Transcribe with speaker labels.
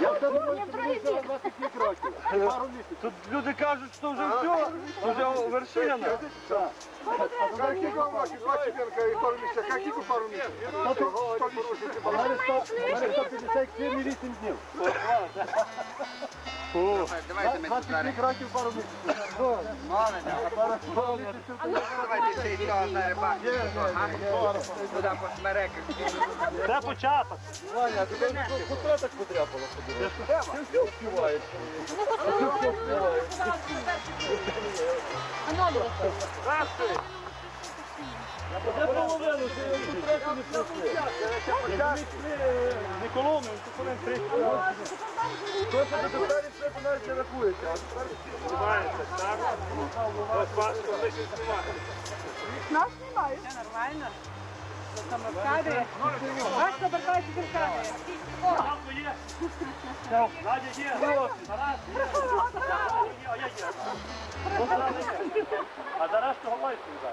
Speaker 1: Я все думаю, що всього 25 років. Пару місяців.
Speaker 2: Тут люди кажуть, що вже все, вже вершина.
Speaker 3: Какие громаки, два четверка и пару месяцев. Какие пару місяців? Что порушите?
Speaker 1: У мене 100 у мене 157 днів.
Speaker 4: Давайте ми тут
Speaker 1: 25 років пару місяців. Місяців.
Speaker 4: Давайте цей цього на рибак. Туди по смереках.
Speaker 2: Це початок.
Speaker 1: Ваня, ти все вспіваєш. Ти все вспіваєш. Це половину, не пройшли.
Speaker 2: Не коломимо, то колем
Speaker 1: до тепер все навіть не рахується. а тепер
Speaker 2: Знімається, так? Ось бачите, вони ще знімають.
Speaker 5: Нас знімають. Все нормально. Самокади. Ваш кабаркач кабаркади.
Speaker 2: Є. Надя є. Тарас є. А я є. А зараз того лайку дай.